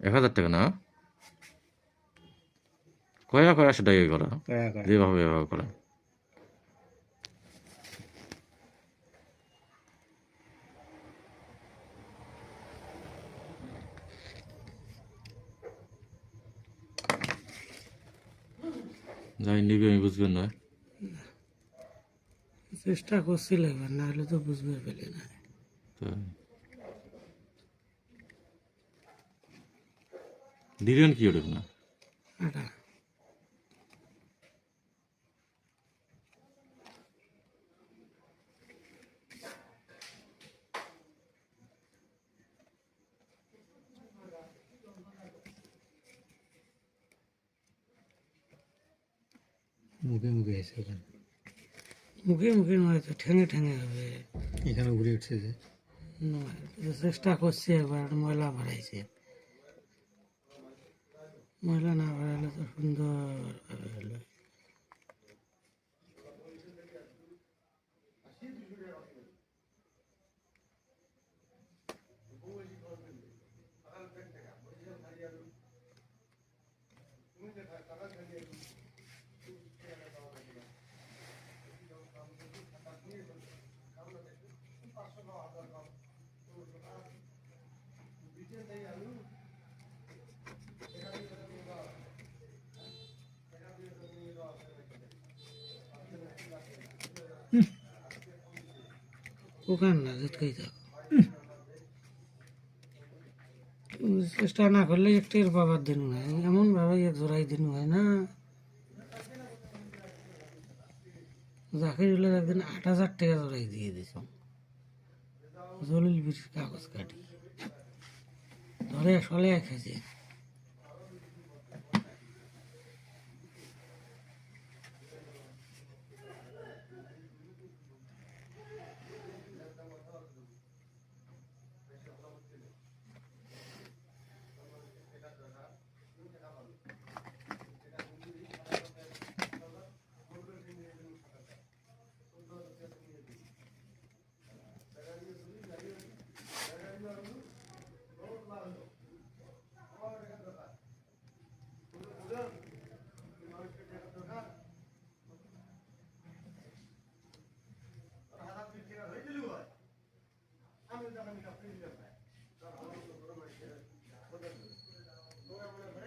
এক হাজার টাকা না? কয়া কয়া সেটাই করা কয়া কয়া যেভাবে ব্যবহার করা যাই নিবি আমি বুঝবেন না। চেষ্টা করছিল এবার না হলে তো বুঝবে পেলে না তাই। দিলেন কি ওটা না? মুখে মুখে এসে এখানে। মুখে মুখে নয় তো ঠেঙে ঠেঙে হবে। এখানে ঘুরে উঠছে যে। চেষ্টা করছে এবার ময়লা বাড়াইছে। ময়লা না বাড়ালে তো সুন্দর হলো ওখান না যেতেই থাক। চেষ্টা না করলে একটির বাবার দিন হয়। এমন ভাবে এক জোড়াই দিন হয় না। জাকির হলে একদিন আট হাজার টাকা জোড়াই দিয়ে দিছ জলিল বিশ কাগজ কাটি ধরে সলে খেয়েছে Thank you.